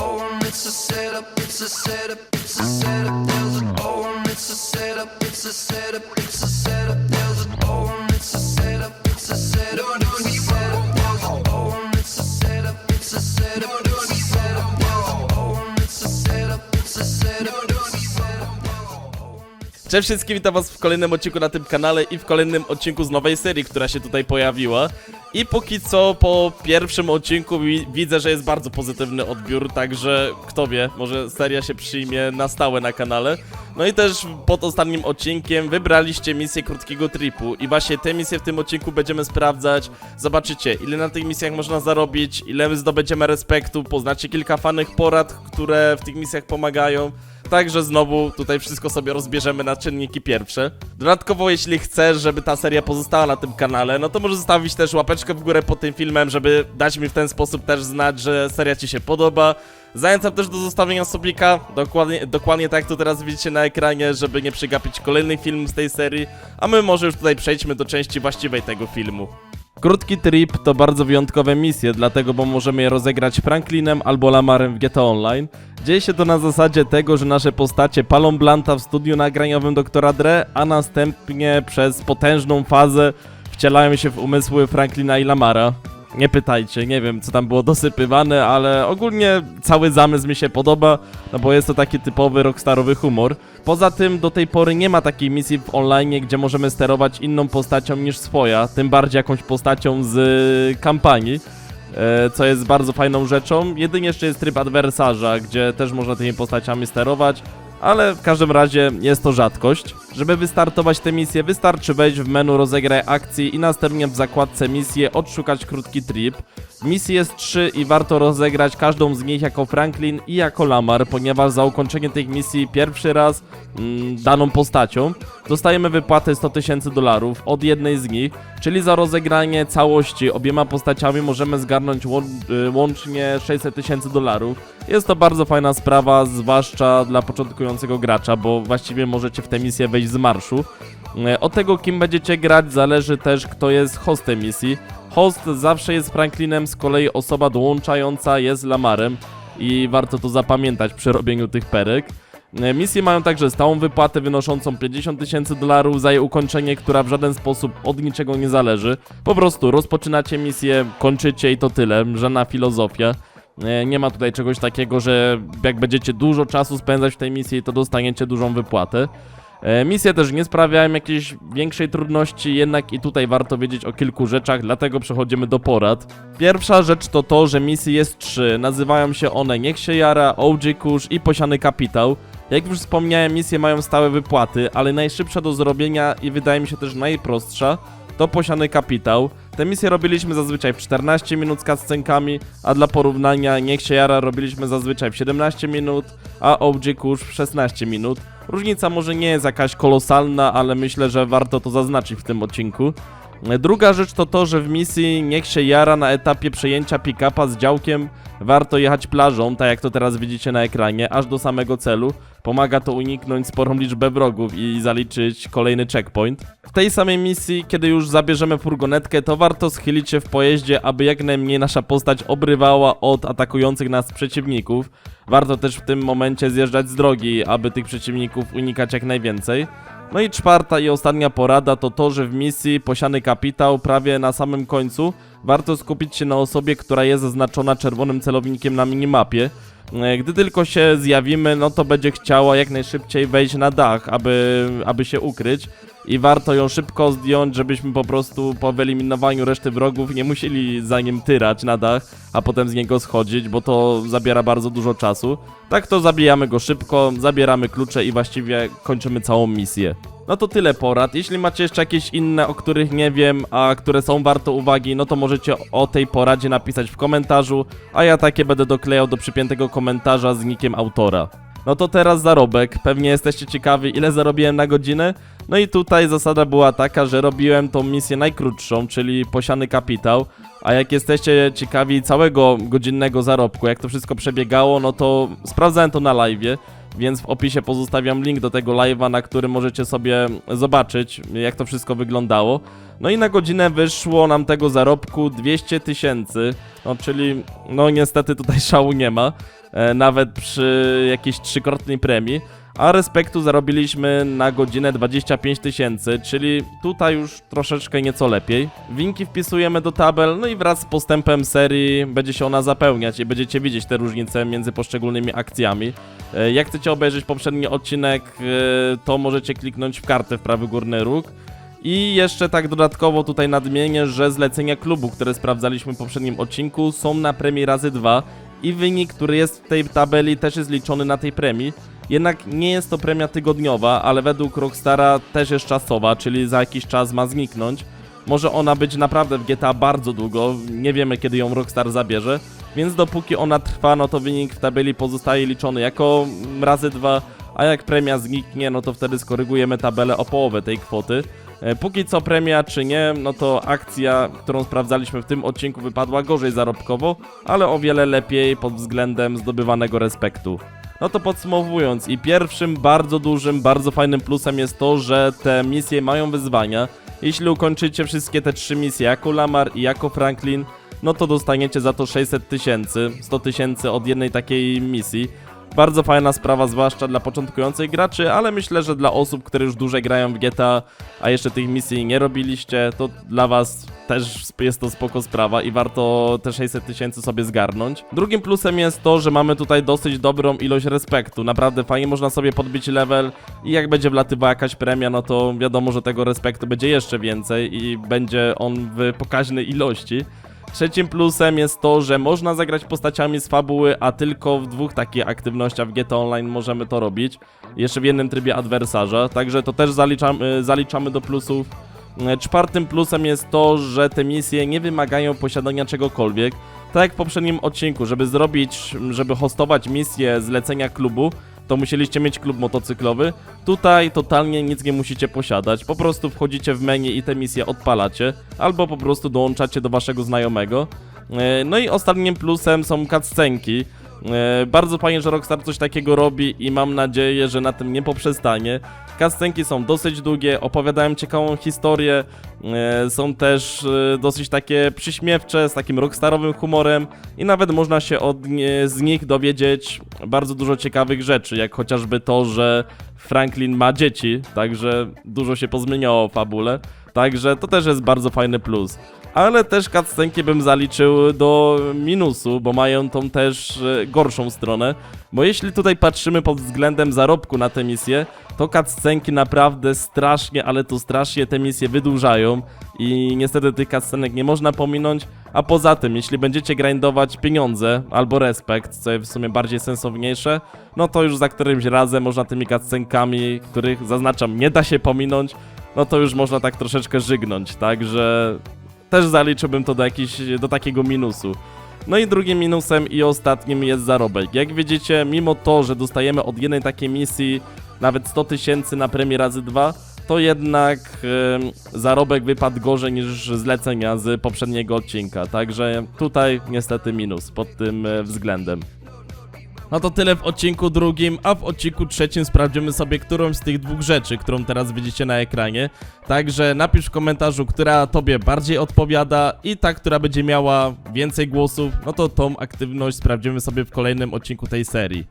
oh, and it's a setup, it's a setup, it's a setup. There's oh, and it's a setup, it's a setup, it's a setup. There's oh, it's a setup, it's a setup, it's a setup. There's an oh, and it's a setup, it's a setup, it's a setup. Cześć wszystkim, witam was w kolejnym odcinku na tym kanale i w kolejnym odcinku z nowej serii, która się tutaj pojawiła. I póki co po pierwszym odcinku wi widzę, że jest bardzo pozytywny odbiór, także kto wie, może seria się przyjmie na stałe na kanale. No i też pod ostatnim odcinkiem wybraliście misję krótkiego tripu i właśnie te misje w tym odcinku będziemy sprawdzać. Zobaczycie, ile na tych misjach można zarobić, ile zdobędziemy respektu, poznacie kilka fanych porad, które w tych misjach pomagają. Także znowu tutaj wszystko sobie rozbierzemy na czynniki pierwsze. Dodatkowo, jeśli chcesz, żeby ta seria pozostała na tym kanale, no to możesz zostawić też łapeczkę w górę pod tym filmem, żeby dać mi w ten sposób też znać, że seria Ci się podoba. Zachęcam też do zostawienia subika, dokładnie, dokładnie tak to teraz widzicie na ekranie, żeby nie przegapić kolejnych filmów z tej serii, a my może już tutaj przejdźmy do części właściwej tego filmu. Krótki trip to bardzo wyjątkowe misje, dlatego bo możemy je rozegrać Franklinem albo Lamarem w GTA Online. Dzieje się to na zasadzie tego, że nasze postacie palą blanta w studiu nagraniowym Doktora Dre, a następnie przez potężną fazę wcielają się w umysły Franklina i Lamara. Nie pytajcie, nie wiem co tam było dosypywane, ale ogólnie cały zamysł mi się podoba, no bo jest to taki typowy rockstarowy humor. Poza tym do tej pory nie ma takiej misji w online, gdzie możemy sterować inną postacią niż swoja, tym bardziej jakąś postacią z kampanii. E, Co jest bardzo fajną rzeczą. Jedynie jeszcze jest tryb adwersarza, gdzie też można tymi postaciami sterować, ale w każdym razie jest to rzadkość. Żeby wystartować tę misję, wystarczy wejść w menu rozegraj akcji i następnie w zakładce misje odszukać krótki trip. Misji jest 3 i warto rozegrać każdą z nich jako Franklin i jako Lamar, ponieważ za ukończenie tych misji pierwszy raz mm, daną postacią dostajemy wypłatę 100 tysięcy dolarów od jednej z nich, czyli za rozegranie całości obiema postaciami możemy zgarnąć y, łącznie 600 tysięcy dolarów. Jest to bardzo fajna sprawa, zwłaszcza dla początkującego gracza, bo właściwie możecie w tę misję wejść z marszu. E, Od tego, kim będziecie grać, zależy też, kto jest hostem misji. Host zawsze jest Franklinem, z kolei osoba dołączająca jest Lamarem i warto to zapamiętać przy robieniu tych perek. E, Misje mają także stałą wypłatę wynoszącą 50 tysięcy dolarów za jej ukończenie, która w żaden sposób od niczego nie zależy. Po prostu rozpoczynacie misję, kończycie i to tyle, żadna filozofia. E, Nie ma tutaj czegoś takiego, że jak będziecie dużo czasu spędzać w tej misji, to dostaniecie dużą wypłatę. E, Misje też nie sprawiają jakiejś większej trudności, jednak i tutaj warto wiedzieć o kilku rzeczach, dlatego przechodzimy do porad. Pierwsza rzecz to to, że misji jest trzy. Nazywają się one Niech się jara, OG Kusz i Posiany Kapitał. Jak już wspomniałem, misje mają stałe wypłaty, ale najszybsza do zrobienia i wydaje mi się też najprostsza to Posiany Kapitał. Te misje robiliśmy zazwyczaj w 14 minut z cutscenkami, a dla porównania Niech się jara robiliśmy zazwyczaj w 17 minut, a OG Kusz w 16 minut. Różnica może nie jest jakaś kolosalna, ale myślę, że warto to zaznaczyć w tym odcinku. Druga rzecz to to, że w misji niech się jara na etapie przejęcia pick-upa z działkiem warto jechać plażą, tak jak to teraz widzicie na ekranie, aż do samego celu. Pomaga to uniknąć sporą liczbę wrogów i zaliczyć kolejny checkpoint. W tej samej misji, kiedy już zabierzemy furgonetkę, to warto schylić się w pojeździe, aby jak najmniej nasza postać obrywała od atakujących nas przeciwników. Warto też w tym momencie zjeżdżać z drogi, aby tych przeciwników unikać jak najwięcej. No i czwarta i ostatnia porada to to, że w misji posiany kapitał prawie na samym końcu warto skupić się na osobie, która jest zaznaczona czerwonym celownikiem na minimapie. E, Gdy tylko się zjawimy, no to będzie chciała jak najszybciej wejść na dach, aby, aby się ukryć. I warto ją szybko zdjąć, żebyśmy po prostu po wyeliminowaniu reszty wrogów nie musieli za nim tyrać na dach, a potem z niego schodzić, bo to zabiera bardzo dużo czasu. Tak to zabijamy go szybko, zabieramy klucze i właściwie kończymy całą misję. No to tyle porad. Jeśli macie jeszcze jakieś inne, o których nie wiem, a które są warte uwagi, no to możecie o tej poradzie napisać w komentarzu, a ja takie będę doklejał do przypiętego komentarza z nikiem autora. No to teraz zarobek. Pewnie jesteście ciekawi, ile zarobiłem na godzinę. No i tutaj zasada była taka, że robiłem tą misję najkrótszą, czyli posiany kapitał. A jak jesteście ciekawi całego godzinnego zarobku, jak to wszystko przebiegało, no to sprawdzałem to na live'ie. Więc w opisie pozostawiam link do tego live'a, na którym możecie sobie zobaczyć, jak to wszystko wyglądało. No i na godzinę wyszło nam tego zarobku 200 tysięcy, no czyli no niestety tutaj szału nie ma. E, nawet przy jakiejś trzykrotnej premii, a respektu zarobiliśmy na godzinę 25 tysięcy, czyli tutaj już troszeczkę nieco lepiej. Winki wpisujemy do tabel, no i wraz z postępem serii będzie się ona zapełniać i będziecie widzieć te różnice między poszczególnymi akcjami. E, Jak chcecie obejrzeć poprzedni odcinek, e, to możecie kliknąć w kartę w prawy górny róg. I jeszcze tak dodatkowo tutaj nadmienię, że zlecenia klubu, które sprawdzaliśmy w poprzednim odcinku są na premii razy 2 i wynik, który jest w tej tabeli też jest liczony na tej premii. Jednak nie jest to premia tygodniowa, ale według Rockstara też jest czasowa, czyli za jakiś czas ma zniknąć. Może ona być naprawdę w GTA bardzo długo, nie wiemy kiedy ją Rockstar zabierze, więc dopóki ona trwa, no to wynik w tabeli pozostaje liczony jako razy 2, a jak premia zniknie, no to wtedy skorygujemy tabelę o połowę tej kwoty. E, Póki co premia czy nie, no to akcja, którą sprawdzaliśmy w tym odcinku wypadła gorzej zarobkowo, ale o wiele lepiej pod względem zdobywanego respektu. No to podsumowując, i pierwszym bardzo dużym, bardzo fajnym plusem jest to, że te misje mają wyzwania. Jeśli ukończycie wszystkie te trzy misje jako Lamar i jako Franklin, no to dostaniecie za to 600 tysięcy, 100 tysięcy od jednej takiej misji. Bardzo fajna sprawa, zwłaszcza dla początkujących graczy, ale myślę, że dla osób, które już dłużej grają w GTA, a jeszcze tych misji nie robiliście, to dla was też jest to spoko sprawa i warto te 600 tysięcy sobie zgarnąć. Drugim plusem jest to, że mamy tutaj dosyć dobrą ilość respektu. Naprawdę fajnie można sobie podbić level i jak będzie wlatywała jakaś premia, no to wiadomo, że tego respektu będzie jeszcze więcej i będzie on w pokaźnej ilości. Trzecim plusem jest to, że można zagrać postaciami z fabuły, a tylko w dwóch takich aktywnościach w GTA Online możemy to robić. Jeszcze w jednym trybie adwersarza, także to też zaliczamy, zaliczamy do plusów. E, Czwartym plusem jest to, że te misje nie wymagają posiadania czegokolwiek. Tak jak w poprzednim odcinku, żeby zrobić, żeby hostować misję zlecenia klubu, to musieliście mieć klub motocyklowy. Tutaj totalnie nic nie musicie posiadać. Po prostu wchodzicie w menu i te misje odpalacie, albo po prostu dołączacie do waszego znajomego. E, No i ostatnim plusem są cutscenki. E, Bardzo fajnie, że Rockstar coś takiego robi i mam nadzieję, że na tym nie poprzestanie. Cutscenki są dosyć długie, opowiadają ciekawą historię, e, są też e, dosyć takie przyśmiewcze, z takim rockstarowym humorem i nawet można się od, z nich dowiedzieć bardzo dużo ciekawych rzeczy, jak chociażby to, że Franklin ma dzieci, także dużo się pozmieniało w fabule, także to też jest bardzo fajny plus. Ale też cutscenki bym zaliczył do minusu, bo mają tą też e, gorszą stronę. Bo jeśli tutaj patrzymy pod względem zarobku na te misje, to cutscenki naprawdę strasznie, ale to strasznie te misje wydłużają i niestety tych cutscenek nie można pominąć. A poza tym, jeśli będziecie grindować pieniądze albo respekt, co jest w sumie bardziej sensowniejsze, no to już za którymś razem można tymi cutscenkami, których zaznaczam nie da się pominąć, no to już można tak troszeczkę żygnąć, także też zaliczyłbym to do, do takiego minusu. No i drugim minusem i ostatnim jest zarobek. Jak widzicie, mimo to, że dostajemy od jednej takiej misji nawet 100 tysięcy na premię razy dwa, to jednak em, zarobek wypadł gorzej niż zlecenia z poprzedniego odcinka. Także tutaj niestety minus pod tym e, względem. No to tyle w odcinku drugim, a w odcinku trzecim sprawdzimy sobie którąś z tych dwóch rzeczy, którą teraz widzicie na ekranie. Także napisz w komentarzu, która tobie bardziej odpowiada i ta, która będzie miała więcej głosów, no to tą aktywność sprawdzimy sobie w kolejnym odcinku tej serii.